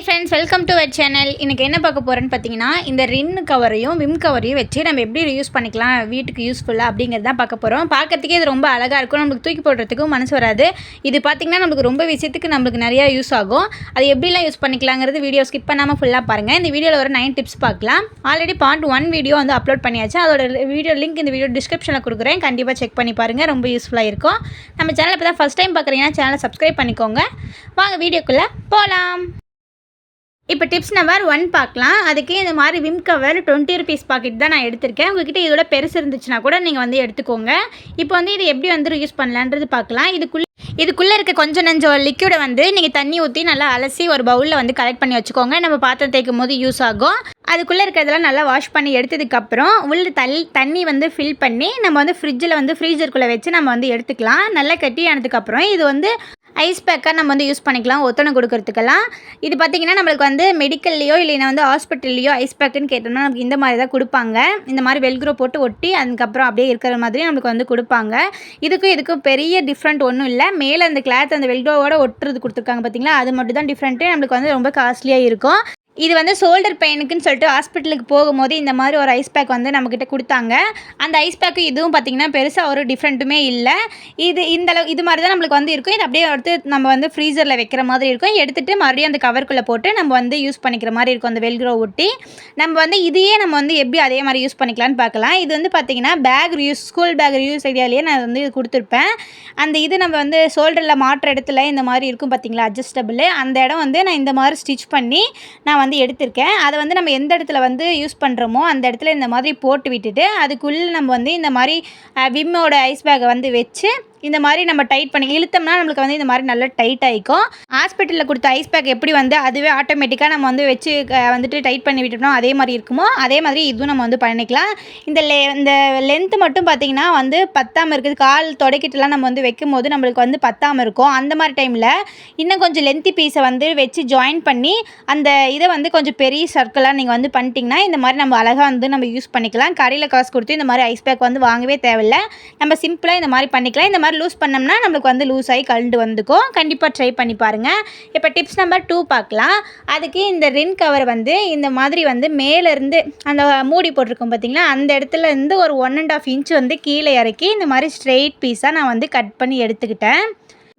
Hi friends welcome to our channel இன்றைக்கி என்ன பார்க்க போகிறேன்னு பார்த்தீங்கன்னா இந்த ரின் கவரையும் விம் கவரையும் வச்சு நம்ம எப்படி யூஸ் பண்ணிக்கலாம் வீட்டுக்கு யூஸ்ஃபுல்லாக அப்படிங்கிறது தான் பார்க்க போகிறோம் பார்க்கறதுக்கே இது ரொம்ப அழகாக இருக்கும். நம்மளுக்கு தூக்கி போடுறதுக்கும் மனசு வராது. இது பார்த்திங்கன்னா நம்மளுக்கு ரொம்ப விஷயத்துக்கு நம்மளுக்கு நிறையா யூஸ் ஆகும். அது எப்படிலாம் யூஸ் பண்ணிக்கலாங்கிறது வீடியோ ஸ்கிப் பண்ணாமல் ஃபுல்லாக பாருங்கள் இந்த வீடியோவில் ஒரு நைன் டிப்ஸ் பார்க்கலாம். ஆல்ரெடி பார்ட் ஒன் வீடியோ வந்து அப்லோட் பண்ணியாச்சு. அதோட வீடியோ லிங்க் இந்த வீடியோ டிஸ்கிரிப்ஷனில் கொடுக்குறேன். கண்டிப்பாக செக் பண்ணி பாருங்கள் ரொம்ப யூஸ்ஃபுல்லாக இருக்கும். நம்ம சேனல் இப்போ தான் ஃபஸ்ட் டைம் பார்க்குறீங்கன்னா சேனலை சப்ஸ்கிரைப் பண்ணிக்கோங்க. வாங்க வீடியோக்குள்ளே போகலாம் இப்போ டிப்ஸ் நம்பர் ஒன் பார்க்கலாம். அதுக்கு இந்த மாதிரி Vim cover twenty rupees packet தான் நான் எடுத்திருக்கேன். உங்ககிட்ட இதோட பெருசு இருந்துச்சுன்னா கூட நீங்கள் வந்து எடுத்துக்கோங்க. இப்போ வந்து இது எப்படி வந்து யூஸ் பண்ணலான்றது பார்க்கலாம். இதுக்குள்ளே இதுக்குள்ளே இருக்க கொஞ்சம் நஞ்சம் லிக்யூடை வந்து நீங்கள் தண்ணி ஊற்றி நல்லா அலசி ஒரு பவுலில் வந்து கலெக்ட் பண்ணி வச்சுக்கோங்க. நம்ம பாத்திரம் தேய்க்கும் போது யூஸ் ஆகும். அதுக்குள்ளே இருக்கிறதெல்லாம் நல்லா வாஷ் பண்ணி எடுத்ததுக்கப்புறம் உள்ள தள்ளி தண்ணி வந்து ஃபில் பண்ணி நம்ம வந்து ஃப்ரிட்ஜில் வந்து ஃப்ரீசருக்குள்ளே வச்சு நம்ம வந்து எடுத்துக்கலாம். நல்லா கட்டி ஆனதுக்கப்புறம் இது வந்து ஐஸ் பேக்காக நம்ம வந்து யூஸ் பண்ணிக்கலாம் ஒத்தனை கொடுக்கறதுக்கெல்லாம். இது பார்த்திங்கன்னா நம்மளுக்கு வந்து மெடிக்கல்லையோ இல்லைனா வந்து ஹாஸ்பிட்டல்லையோ ஐஸ் பேக்குன்னு கேட்டோம்னா நமக்கு இந்த மாதிரி தான் கொடுப்பாங்க. இந்த மாதிரி வெல்க்ரோ போட்டு ஒட்டி அதுக்கப்புறம் அப்படியே இருக்கிற மாதிரி நம்மளுக்கு வந்து கொடுப்பாங்க. இதுக்கும் இதுக்கும் பெரிய டிஃப்ரெண்ட் ஒன்றும் இல்லை. மேலே அந்த கிளாத் அந்த வெல்க்ரோவோட ஒட்டுறது கொடுத்துருக்காங்க பார்த்தீங்களா? அது மட்டும் தான் டிஃப்ரெண்ட்டு நம்மளுக்கு வந்து ரொம்ப காஸ்ட்லியாக இருக்கும். இது வந்து ஷோல்டர் பெயினுக்குன்னு சொல்லிட்டு ஹாஸ்பிட்டலுக்கு போகும்போது இந்த மாதிரி ஒரு ஐஸ் பேக் வந்து நம்மக்கிட்ட கொடுத்தாங்க. அந்த ஐஸ் பேக்கு இதுவும் பார்த்திங்கன்னா பெருசாக ஒரு டிஃப்ரெண்ட்டுமே இல்லை. இது இந்த அளவு இது மாதிரி தான் நம்மளுக்கு வந்து இருக்கும். இது அப்படியே எடுத்து நம்ம வந்து ஃப்ரீசரில் வைக்கிற மாதிரி இருக்கும். எடுத்துகிட்டு மறுபடியும் அந்த கவருக்குள்ளே போட்டு நம்ம வந்து யூஸ் பண்ணிக்கிற மாதிரி இருக்கும். அந்த வெல்க்ரோ ஒட்டி. நம்ம வந்து இதையே நம்ம வந்து எப்படி அதே மாதிரி யூஸ் பண்ணிக்கலாம்னு பார்க்கலாம். இது வந்து பார்த்திங்கன்னா bag reuse school bag reuse ஐடியாலேயே நான் வந்து இது கொடுத்துருப்பேன். அந்த இது நம்ம வந்து ஷோல்டரில் மாற்ற இடத்துல இந்த மாதிரி இருக்கும் பார்த்திங்களா அட்ஜஸ்டபிள் அந்த இடம் வந்து நான் இந்த மாதிரி ஸ்டிச் பண்ணி நான் வந்து வந்து எடுத்திருக்கேன். அதை வந்து நம்ம எந்த இடத்துல வந்து யூஸ் பண்ணுறோமோ அந்த இடத்துல இந்த மாதிரி போட்டு விட்டுட்டு அதுக்குள்ளே நம்ம வந்து இந்த மாதிரி விம்மோட ஐஸ் பேக்கை வந்து வச்சு இந்த மாதிரி நம்ம டைட் பண்ணி இழுத்தோம்னா நம்மளுக்கு வந்து இந்த மாதிரி நல்லா டைட் ஆகிக்கும் ஹாஸ்பிட்டலில் கொடுத்த ஐஸ் பேக் எப்படி வந்து அதுவே ஆட்டோமேட்டிக்காக நம்ம வந்து வச்சு வந்துட்டு டைட் பண்ணி விட்டோம்னா அதே மாதிரி இருக்குமோ அதே மாதிரி இதுவும் நம்ம வந்து பண்ணிக்கலாம். இந்த லெ இந்த லென்த்து மட்டும் பார்த்திங்கன்னா வந்து பத்தாமல் இருக்குது. கால் தொடக்கிட்டுலாம் நம்ம வந்து வைக்கும் போது நம்மளுக்கு வந்து பத்தாமல் இருக்கும். அந்த மாதிரி டைமில் இன்னும் கொஞ்சம் லென்த்தி பீஸை வந்து வச்சு ஜாயின் பண்ணி அந்த இதை வந்து கொஞ்சம் பெரிய சர்க்கிளாக நீங்கள் வந்து பண்ணிட்டீங்கன்னா இந்த மாதிரி நம்ம அழகாக வந்து நம்ம யூஸ் பண்ணிக்கலாம். கடையில் காசு கொடுத்து இந்த மாதிரி ஐஸ் பேக் வந்து வாங்கவே தேவையில்லை. நம்ம சிம்பிளாக இந்த மாதிரி பண்ணிக்கலாம். இந்த மாதிரி மாதிரி லூஸ் பண்ணோம்னா நம்மளுக்கு வந்து லூஸ் ஆகி கலண்டு வந்துக்கும். கண்டிப்பாக ட்ரை பண்ணி பாருங்கள் இப்போ டிப்ஸ் நம்பர் டூ பார்க்கலாம். அதுக்கு இந்த ரின் கவர் வந்து இந்த மாதிரி வந்து மேலேருந்து அந்த மூடி போட்டிருக்கோம் பார்த்தீங்களா அந்த இடத்துல இருந்து ஒரு ஒன் அண்ட் ஆஃப் இன்ச் வந்து கீழே இறக்கி இந்த மாதிரி ஸ்ட்ரெயிட் பீஸாக நான் வந்து கட் பண்ணி எடுத்துக்கிட்டேன்.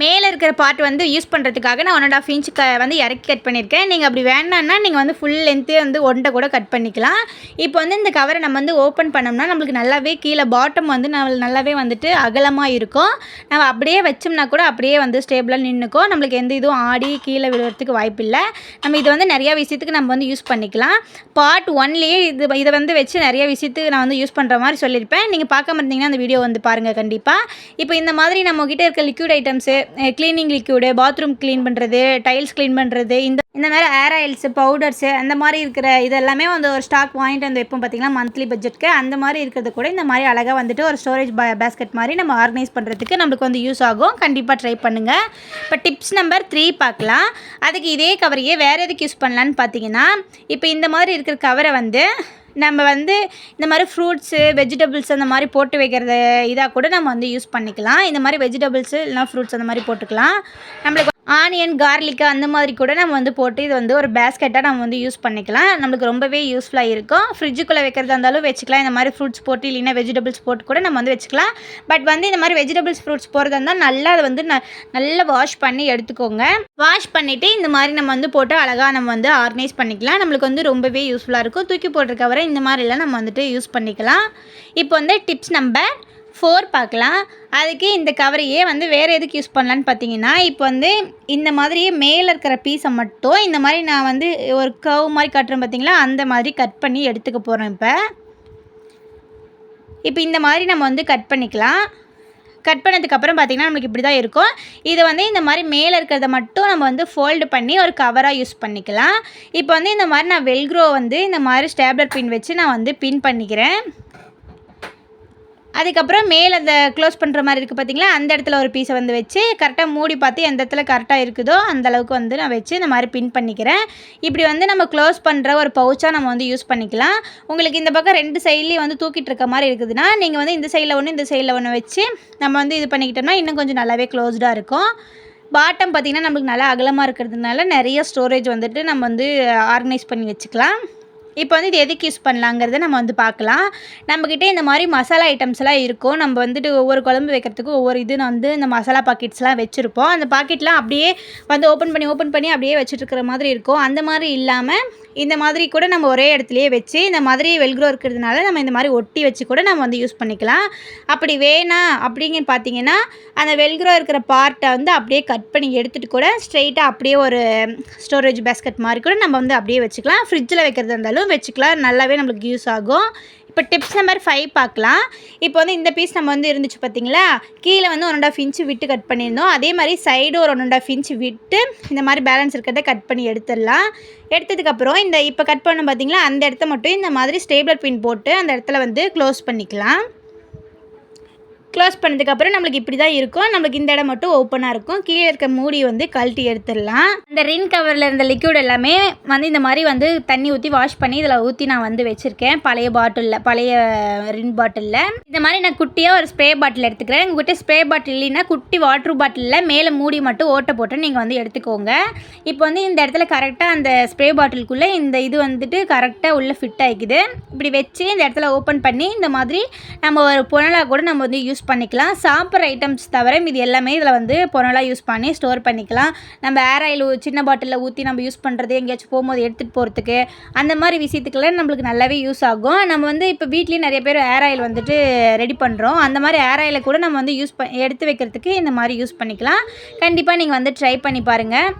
மேலே இருக்கிற பார்ட் வந்து யூஸ் பண்ணுறதுக்காக நான் ஒன் அண்ட் ஆஃப் இன்ச்சு க வந்து இறக்கி கட் பண்ணியிருக்கேன். நீங்கள் அப்படி வேணான்னா நீங்கள் வந்து ஃபுல் லென்த்தே வந்து ஒன்றை கூட கட் பண்ணிக்கலாம். இப்போ வந்து இந்த கவரை நம்ம வந்து ஓப்பன் பண்ணோம்னா நம்மளுக்கு நல்லாவே கீழே பாட்டம் வந்து நம்ம நல்லாவே வந்துட்டு அகலமாக இருக்கும். நம்ம அப்படியே வச்சோம்னா கூட அப்படியே வந்து ஸ்டேபிளாக நின்றுக்கும் நம்மளுக்கு எந்த இதுவும் ஆடி கீழே விழுறதுக்கு வாய்ப்பு இல்லை. நம்ம இது வந்து நிறையா விஷயத்துக்கு நம்ம வந்து யூஸ் பண்ணிக்கலாம். பார்ட் ஒன்லேயே இது இதை வந்து வச்சு நிறைய விஷயத்துக்கு நான் வந்து யூஸ் பண்ணுற மாதிரி சொல்லியிருப்பேன். நீங்கள் பார்க்க இருந்தீங்கன்னா அந்த வீடியோ வந்து பாருங்கள் கண்டிப்பாக இப்போ இந்த மாதிரி நம்மக்கிட்ட இருக்க liquid items cleaning liquid bathroom clean பண்ணுறது டைல்ஸ் க்ளீன் பண்ணுறது இந்த இந்த மாதிரி ஏர் ஆயில்ஸு பவுடர்ஸு அந்த மாதிரி இருக்கிற இதெல்லாமே வந்து ஒரு ஸ்டாக் வாங்கிட்டு வந்து வைப்போம் பார்த்திங்கன்னா மந்த்லி பட்ஜெட்க்கு அந்த மாதிரி இருக்கிறது கூட இந்த மாதிரி அழகாக வந்துட்டு ஒரு ஸ்டோரேஜ் பா பேஸ்கெட் மாதிரி நம்ம ஆர்கனைஸ் பண்ணுறதுக்கு நம்மளுக்கு வந்து யூஸ் ஆகும். கண்டிப்பாக ட்ரை பண்ணுங்கள் இப்போ டிப்ஸ் நம்பர் த்ரீ பார்க்கலாம். அதுக்கு இதே கவரையே வேறு எதுக்கு யூஸ் பண்ணலான்னு பார்த்தீங்கன்னா இப்போ இந்த மாதிரி இருக்கிற கவரை வந்து நம்ம வந்து இந்த மாதிரி ஃப்ரூட்ஸு வெஜிடபிள்ஸ் அந்த மாதிரி போட்டு வைக்கிறது இதாக கூட நம்ம வந்து யூஸ் பண்ணிக்கலாம். இந்த மாதிரி வெஜிடபிள்ஸு இல்லைனா ஃப்ரூட்ஸ் அந்த மாதிரி போட்டுக்கலாம். நம்மளுக்கு ஆனியன் கார்லிக்கு அந்த மாதிரி கூட நம்ம வந்து போட்டு இது வந்து ஒரு பேஸ்கெட்டாக நம்ம வந்து யூஸ் பண்ணிக்கலாம். நம்மளுக்கு ரொம்பவே யூஸ்ஃபுல்லாக இருக்கும். ஃப்ரிட்ஜுக்குள்ளே வைக்கிறதா இருந்தாலும் வச்சுக்கலாம். இந்த மாதிரி ஃப்ரூட்ஸ் போட்டு இல்லைன்னா வெஜிடபிள்ஸ் போட்டு கூட நம்ம வந்து வச்சுக்கலாம். பட் வந்து இந்த மாதிரி வெஜிடபிள்ஸ் ஃப்ரூட்ஸ் போகிறதா இருந்தால் நல்லா அதை வந்து ந நல்லா வாஷ் பண்ணி எடுத்துக்கோங்க. வாஷ் பண்ணிவிட்டு இந்த மாதிரி நம்ம வந்து போட்டு அழகாக நம்ம வந்து ஆர்கனைஸ் பண்ணிக்கலாம். நம்மளுக்கு வந்து ரொம்பவே யூஸ்ஃபுல்லாக இருக்கும். தூக்கி போட்டிருக்க வரை இந்த மாதிரிலாம் நம்ம வந்துட்டு யூஸ் பண்ணிக்கலாம். இப்போ வந்து டிப்ஸ் நம்பர் ஃபோர் பார்க்கலாம். அதுக்கு இந்த கவரையே வந்து வேறு எதுக்கு யூஸ் பண்ணலான்னு பார்த்தீங்கன்னா இப்போ வந்து இந்த மாதிரியே மேலே இருக்கிற பீஸை மட்டும் இந்த மாதிரி நான் வந்து ஒரு கவ் மாதிரி கட்டுறேன் பார்த்தீங்களா? அந்த மாதிரி கட் பண்ணி எடுத்துக்க போகிறோம் இப்போ. இப்போ இந்த மாதிரி நம்ம வந்து கட் பண்ணிக்கலாம். கட் பண்ணதுக்கப்புறம் பார்த்திங்கன்னா நம்மளுக்கு இப்படி தான் இருக்கும். இதை வந்து இந்த மாதிரி மேலே இருக்கிறத மட்டும் நம்ம வந்து ஃபோல்டு பண்ணி ஒரு கவராக யூஸ் பண்ணிக்கலாம். இப்போ வந்து இந்த மாதிரி நான் வெல்க்ரோ வந்து இந்த மாதிரி ஸ்டேப்லர் பின் வச்சு நான் வந்து பின் பண்ணிக்கிறேன். அதுக்கப்புறம் மேலே அந்த க்ளோஸ் பண்ணுற மாதிரி இருக்குது பார்த்தீங்களா அந்த இடத்துல ஒரு பீஸை வந்து வச்சு கரெக்டாக மூடி பார்த்து எந்த இடத்துல கரெக்டாக இருக்குதோ அந்தளவுக்கு வந்து நான் வச்சு இந்த மாதிரி பின் பண்ணிக்கிறேன். இப்படி வந்து நம்ம க்ளோஸ் பண்ணுற ஒரு பவுச்சாக நம்ம வந்து யூஸ் பண்ணிக்கலாம். உங்களுக்கு இந்த பக்கம் ரெண்டு சைட்லேயும் வந்து தூக்கிட்டு இருக்க மாதிரி இருக்குதுன்னா நீங்கள் வந்து இந்த சைடில் ஒன்று இந்த சைடில் ஒன்று வச்சு நம்ம வந்து இது பண்ணிக்கிட்டோம்னா இன்னும் கொஞ்சம் நல்லாவே க்ளோஸ்டாக இருக்கும். பாட்டம் பார்த்திங்கன்னா நம்மளுக்கு நல்லா அகலமாக இருக்கிறதுனால நிறைய ஸ்டோரேஜ் வந்துட்டு நம்ம வந்து ஆர்கனைஸ் பண்ணி வச்சுக்கலாம். இப்போ வந்து இது எதுக்கு யூஸ் பண்ணலாங்கிறத நம்ம வந்து பார்க்கலாம். நம்மக்கிட்ட இந்த மாதிரி மசாலா ஐட்டம்ஸ்லாம் இருக்கும். நம்ம வந்துட்டு ஒவ்வொரு குழம்பு வைக்கிறதுக்கு ஒவ்வொரு இது வந்து இந்த மசாலா பாக்கெட்ஸ்லாம் வச்சுருப்போம். அந்த பாக்கெட்லாம் அப்படியே வந்து ஓப்பன் பண்ணி ஓப்பன் பண்ணி அப்படியே வச்சுட்டு மாதிரி இருக்கும். அந்த மாதிரி இல்லாமல் இந்த மாதிரி கூட நம்ம ஒரே இடத்துலையே வச்சு இந்த மாதிரி வெல்க்ரோ இருக்கிறதுனால நம்ம இந்த மாதிரி ஒட்டி வச்சு கூட நம்ம வந்து யூஸ் பண்ணிக்கலாம். அப்படி வேணாம் அப்படிங்க பார்த்தீங்கன்னா அந்த வெல்க்ரோ இருக்கிற பார்ட்டை வந்து அப்படியே கட் பண்ணி எடுத்துகிட்டு கூட ஸ்ட்ரெயிட்டாக அப்படியே ஒரு ஸ்டோரேஜ் பேஸ்கட் மாதிரி கூட நம்ம வந்து அப்படியே வச்சுக்கலாம். ஃப்ரிட்ஜில் வைக்கிறதா இருந்தாலும் வச்சுக்கலாம். நல்லாவே நம்மளுக்கு யூஸ் ஆகும். இப்போ டிப்ஸ் நம்பர் ஃபைவ் பார்க்கலாம். இப்போ வந்து இந்த பீஸ் நம்ம வந்து இருந்துச்சு பார்த்தீங்களா? கீழே வந்து ஒன் அண்ட் ஆஃப் இன்ச்சு விட்டு கட் பண்ணியிருந்தோம். அதே மாதிரி சைடு ஒரு ஒன் அண்ட் ஆஃப் இன்ச்சு விட்டு இந்த மாதிரி பேலன்ஸ் இருக்கிறத கட் பண்ணி எடுத்துடலாம். எடுத்ததுக்கப்புறம் இந்த இப்போ கட் பண்ண பார்த்தீங்களா? அந்த இடத்த மட்டும் இந்த மாதிரி ஸ்டேபிளர் பின் போட்டு அந்த இடத்துல வந்து க்ளோஸ் பண்ணிக்கலாம். க்ளோஸ் பண்ணதுக்கப்புறம் நம்மளுக்கு இப்படி தான் இருக்கும். நம்மளுக்கு இந்த இடம் மட்டும் ஓப்பனாக இருக்கும். கீழே இருக்க மூடி வந்து கழட்டி எடுத்துடலாம். இந்த ரின் கவரில் இருந்த லிக்யூட் எல்லாமே வந்து இந்த மாதிரி வந்து தண்ணி ஊற்றி வாஷ் பண்ணி இதில் ஊற்றி நான் வந்து வச்சுருக்கேன். பழைய பாட்டிலில் பழைய ரின் பாட்டிலில் இந்த மாதிரி நான் குட்டியாக ஒரு ஸ்ப்ரே பாட்டில் எடுத்துக்கிறேன். உங்ககிட்ட ஸ்ப்ரே பாட்டில் இல்லைன்னா குட்டி வாட்ரு பாட்டிலில் மேலே மூடி மட்டும் ஓட்டை போட்டு நீங்கள் வந்து எடுத்துக்கோங்க. இப்போ வந்து இந்த இடத்துல கரெக்டாக அந்த ஸ்ப்ரே பாட்டிலுக்குள்ளே இந்த இது வந்துட்டு கரெக்டாக உள்ளே ஃபிட் ஆகிக்குது இப்படி வச்சு இந்த இடத்துல ஓப்பன் பண்ணி இந்த மாதிரி நம்ம ஒரு புனலாக கூட நம்ம வந்து யூஸ் பண்ணிக்கலாம். சாப்பிட்ற ஐட்டம்ஸ் தவிர இது எல்லாமே இதில் வந்து பொருளாக யூஸ் பண்ணி ஸ்டோர் பண்ணிக்கலாம். நம்ம ஏர் ஆயில் சின்ன பாட்டிலில் ஊற்றி நம்ம யூஸ் பண்ணுறது எங்கேயாச்சும் போகும்போது எடுத்துகிட்டு போகிறதுக்கு அந்த மாதிரி விஷயத்துக்குலாம் நம்மளுக்கு நல்லாவே யூஸ் ஆகும். நம்ம வந்து இப்போ வீட்லேயே நிறைய பேர் ஏர் ஆயில் வந்துட்டு ரெடி பண்ணுறோம் அந்த மாதிரி ஏர் ஆயிலை கூட நம்ம வந்து யூஸ் ப எடுத்து வைக்கிறதுக்கு இந்த மாதிரி யூஸ் பண்ணிக்கலாம். கண்டிப்பாக நீங்கள் வந்து ட்ரை பண்ணி பாருங்கள்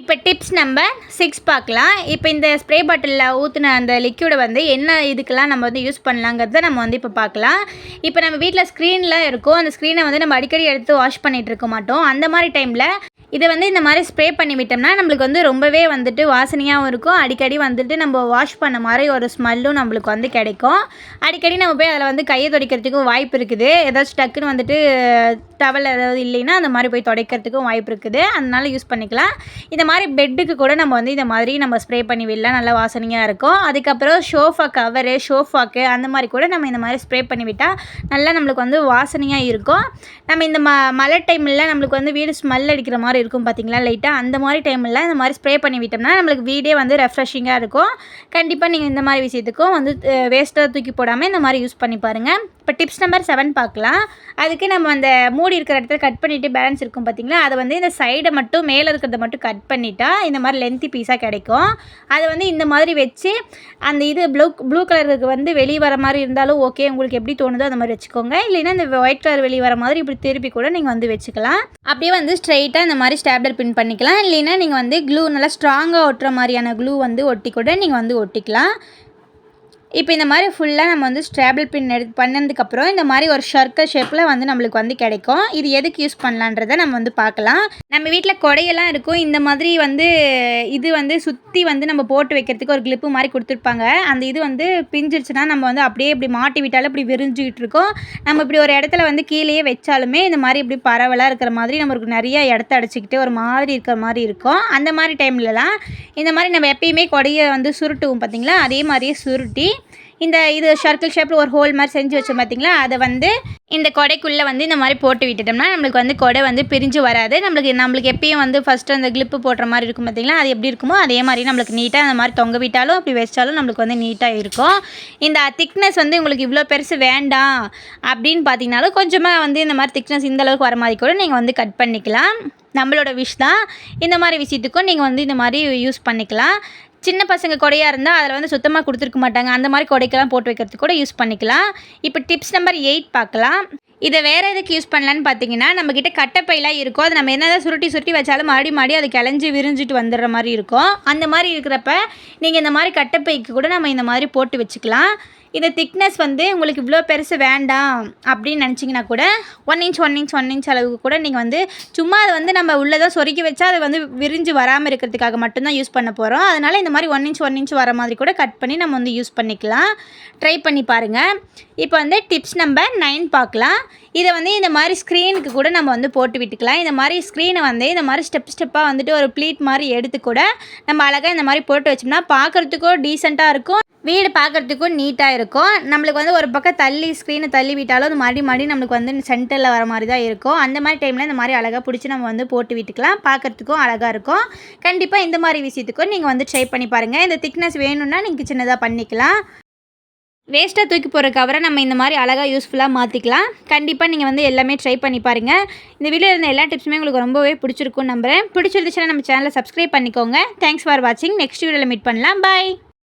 இப்போ டிப்ஸ் நம்பர் சிக்ஸ் பார்க்கலாம். இப்போ இந்த ஸ்ப்ரே பாட்டிலில் ஊற்றின அந்த லிக்யூடை வந்து என்ன இதுக்கெல்லாம் நம்ம வந்து யூஸ் பண்ணலாங்கிறத நம்ம வந்து இப்போ பார்க்கலாம். இப்போ நம்ம வீட்டில் ஸ்க்ரீன்லாம் இருக்கும். அந்த ஸ்க்ரீனை வந்து நம்ம அடிக்கடி எடுத்து வாஷ் பண்ணிகிட்டு இருக்க மாட்டோம். அந்த மாதிரி டைமில் இதை வந்து இந்த மாதிரி ஸ்ப்ரே பண்ணி விட்டோம்னா நம்மளுக்கு வந்து ரொம்பவே வந்துட்டு வாசனையாகவும் இருக்கும். அடிக்கடி வந்துட்டு நம்ம வாஷ் பண்ண மாதிரி ஒரு ஸ்மெல்லும் நம்மளுக்கு வந்து கிடைக்கும். அடிக்கடி நம்ம போய் அதில் வந்து கையை துடைக்கிறதுக்கும் வாய்ப்பு இருக்குது. ஏதாச்சும் டக்குன்னு வந்துட்டு டவல் ஏதாவது இல்லைன்னா அந்த மாதிரி போய் துடைக்கிறதுக்கும் வாய்ப்பு இருக்குது. அதனால யூஸ் பண்ணிக்கலாம். இந்த மாதிரி பெட்டுக்கு கூட நம்ம வந்து இந்த மாதிரி நம்ம ஸ்ப்ரே பண்ணி விடலாம். நல்லா வாசனையாக இருக்கும். அதுக்கப்புறம் ஷோஃபா கவரு ஷோஃபாக்கு அந்த மாதிரி கூட நம்ம இந்த மாதிரி ஸ்ப்ரே பண்ணி விட்டால் நல்லா நம்மளுக்கு வந்து வாசனையாக இருக்கும். நம்ம இந்த ம மழை டைமில் நம்மளுக்கு வந்து வீடு ஸ்மெல் அடிக்கிற மாதிரி இருக்கும் பார்த்தீங்களா லைட்டாக அந்த மாதிரி டைமில் இந்த மாதிரி ஸ்ப்ரே பண்ணி விட்டோம்னா நம்மளுக்கு வீடே வந்து ரெஃப்ரெஷிங்காக இருக்கும். கண்டிப்பாக நீங்கள் இந்த மாதிரி விஷயத்துக்கும் வந்து வேஸ்ட்டாக தூக்கி போடாமல் இந்த மாதிரி யூஸ் பண்ணி பாருங்கள் இப்போ டிப்ஸ் நம்பர் செவன் பார்க்கலாம். அதுக்கு நம்ம அந்த மூடி இருக்கிற இடத்துல கட் பண்ணிவிட்டு பேலன்ஸ் இருக்கும் பார்த்தீங்களா? அதை வந்து இந்த சைடை மட்டும் மேலே இருக்கிறத மட்டும் கட் பண்ணிட்டா இந்த மாதிரி லென்த்தி பீஸாக கிடைக்கும். அதை வந்து இந்த மாதிரி வச்சு அந்த இது ப்ளூ ப்ளூ கலருக்கு வந்து வெளியே வர மாதிரி இருந்தாலும் ஓகே உங்களுக்கு எப்படி தோணுதோ அந்த மாதிரி வச்சுக்கோங்க. இல்லைன்னா இந்த ஒயிட் கலர் வெளியே வர மாதிரி இப்படி திருப்பி கூட நீங்கள் வந்து வச்சுக்கலாம். அப்படியே வந்து ஸ்ட்ரைட்டாக இந்த மாதிரி ஸ்டாப்லர் பின் பண்ணிக்கலாம். இல்லைன்னா நீங்கள் வந்து க்ளூ நல்லா ஸ்ட்ராங்காக ஒட்டுற மாதிரியான க்ளூ வந்து ஒட்டி கூட நீங்கள் வந்து ஒட்டிக்கலாம். இப்போ இந்த மாதிரி ஃபுல்லாக நம்ம வந்து ஸ்ட்ராபிள் பின் எடுத்து பண்ணதுக்கப்புறம் இந்த மாதிரி ஒரு ஷர்க்கர் ஷேப்பில் வந்து நம்மளுக்கு வந்து கிடைக்கும். இது எதுக்கு யூஸ் பண்ணலான்றதை நம்ம வந்து பார்க்கலாம். நம்ம வீட்டில் கொடையெல்லாம் இருக்கும். இந்த மாதிரி வந்து இது வந்து சுற்றி வந்து நம்ம போட்டு வைக்கிறதுக்கு ஒரு கிளிப்பு மாதிரி கொடுத்துருப்பாங்க. அந்த இது வந்து பிஞ்சிருச்சுன்னா நம்ம வந்து அப்படியே இப்படி மாட்டி விட்டாலும் இப்படி விரிஞ்சிக்கிட்டு இருக்கோம். நம்ம இப்படி ஒரு இடத்துல வந்து கீழேயே வச்சாலுமே இந்த மாதிரி இப்படி பரவலாக இருக்கிற மாதிரி நம்மளுக்கு நிறைய இடத்த அடைச்சிக்கிட்டு ஒரு மாதிரி இருக்கிற மாதிரி இருக்கும். அந்த மாதிரி டைம்லலாம் இந்த மாதிரி நம்ம எப்பயுமே கொடையை வந்து சுருட்டுவோம் பார்த்திங்களா அதே மாதிரியே சுருட்டி இந்த இது சர்க்கிள் ஷேப்பில் ஒரு ஹோல் மாதிரி செஞ்சு வச்சோம் பார்த்தீங்களா அதை வந்து இந்த கொடைக்குள்ளே வந்து இந்த மாதிரி போட்டு விட்டுட்டோம்னா நம்மளுக்கு வந்து கொடை வந்து பிரிஞ்சு வராது. நம்மளுக்கு நம்மளுக்கு எப்பயும் வந்து ஃபஸ்ட்டு அந்த கிளிப்பு போடுற மாதிரி இருக்கும் பார்த்தீங்களா அது எப்படி இருக்குமோ அதே மாதிரி நம்மளுக்கு நீட்டாக அந்த மாதிரி தொங்க விட்டாலும் அப்படி வச்சாலும் நம்மளுக்கு வந்து நீட்டாக இருக்கும். இந்த திக்னஸ் வந்து உங்களுக்கு இவ்வளோ பெருசு வேண்டாம் அப்படின்னு பார்த்தீங்கனாலும் கொஞ்சமாக வந்து இந்த மாதிரி திக்னஸ் இந்த அளவுக்கு வர மாதிரி கூட நீங்கள் வந்து கட் பண்ணிக்கலாம். நம்மளோட விஷ் தான். இந்த மாதிரி விஷயத்துக்கும் நீங்கள் வந்து இந்த மாதிரி யூஸ் பண்ணிக்கலாம். சின்ன பசங்க கொடையாக இருந்தால் அதில் வந்து சுத்தமாக கொடுத்துருக்க மாட்டாங்க. அந்த மாதிரி கொடைக்கெல்லாம் போட்டு வைக்கிறதுக்கு கூட யூஸ் பண்ணிக்கலாம். இப்போ டிப்ஸ் நம்பர் எயிட் பார்க்கலாம். இதை வேறு எதுக்கு யூஸ் பண்ணலான்னு பார்த்தீங்கன்னா நம்மக்கிட்ட கட்டைப்பைலாம் இருக்கும். அது நம்ம என்னதான் சுருட்டி சுருட்டி வச்சாலும் மறுபடி மறுபடி அது கிளஞ்சி விரிஞ்சிட்டு வந்துடுற மாதிரி இருக்கும். அந்த மாதிரி இருக்கிறப்ப நீங்கள் இந்த மாதிரி கட்டைப்பைக்கு கூட நம்ம இந்த மாதிரி போட்டு வச்சுக்கலாம். இந்த திக்னஸ் வந்து உங்களுக்கு இவ்வளோ பெருசு வேண்டாம் அப்படின்னு நினச்சிங்கன்னா கூட one inch one inch one inch அளவுக்கு கூட நீங்கள் வந்து சும்மா அதை வந்து நம்ம உள்ளே தான் சொருக்கி வச்சா அது வந்து விரிஞ்சு வராமல் இருக்கிறதுக்காக மட்டும்தான் யூஸ் பண்ண போகிறோம் அதனால் இந்த மாதிரி ஒன் இன்ச் ஒன் இன்ச் வர மாதிரி கூட கட் பண்ணி நம்ம வந்து யூஸ் பண்ணிக்கலாம். ட்ரை பண்ணி பாருங்கள் இப்போ வந்து டிப்ஸ் நம்பர் நைன் பார்க்கலாம். இதை வந்து இந்த மாதிரி ஸ்க்ரீனுக்கு கூட நம்ம வந்து போட்டு விட்டுக்கலாம். இந்த மாதிரி ஸ்க்ரீனை வந்து இந்த மாதிரி ஸ்டெப் ஸ்டெப்பாக வந்துட்டு ஒரு ப்ளீட் மாதிரி எடுத்து கூட நம்ம அழகாக இந்த மாதிரி போட்டு வச்சோம்னா பார்க்குறதுக்கும் டீசெண்டாக இருக்கும். வீடு பார்க்குறதுக்கும் நீட்டாக இருக்கும். நம்மளுக்கு வந்து ஒரு பக்கம் தள்ளி ஸ்க்ரீனை தள்ளி விட்டாலும் அது மறுபடி மறுபடியும் நம்மளுக்கு வந்து சென்டரில் வர மாதிரி தான் இருக்கும். அந்த மாதிரி டைமில் இந்த மாதிரி அழகாக பிடிச்சி நம்ம வந்து போட்டு விட்டுக்கலாம். பார்க்குறதுக்கும் அழகாக இருக்கும். கண்டிப்பாக இந்த மாதிரி விஷயத்துக்கும் நீங்கள் வந்து ட்ரை பண்ணி பாருங்கள் இந்த திக்னஸ் வேணும்னா நீங்கள் சின்னதாக பண்ணிக்கலாம். வேஸ்ட்டாக தூக்கி போகிற கவரை நம்ம இந்த மாதிரி அழகாக யூஸ்ஃபுல்லாக மாற்றிக்கலாம் கண்டிப்பாக நீங்கள் வந்து எல்லாமே ட்ரை பண்ணி பாருங்கள் இந்த வீடியோ இருந்த எல்லா டிப்ஸுமே உங்களுக்கு ரொம்பவே பிடிச்சிருக்கும் நம்புகிறேன் பிடிச்சிருந்துச்சுன்னா நம்ம சேனலை சப்ஸ்கிரைப் பண்ணிக்கோங்க. தேங்க்ஸ் ஃபார் வாட்சிங் நெக்ஸ்ட் வீடியோவில் மீட் பண்ணலாம். பாய்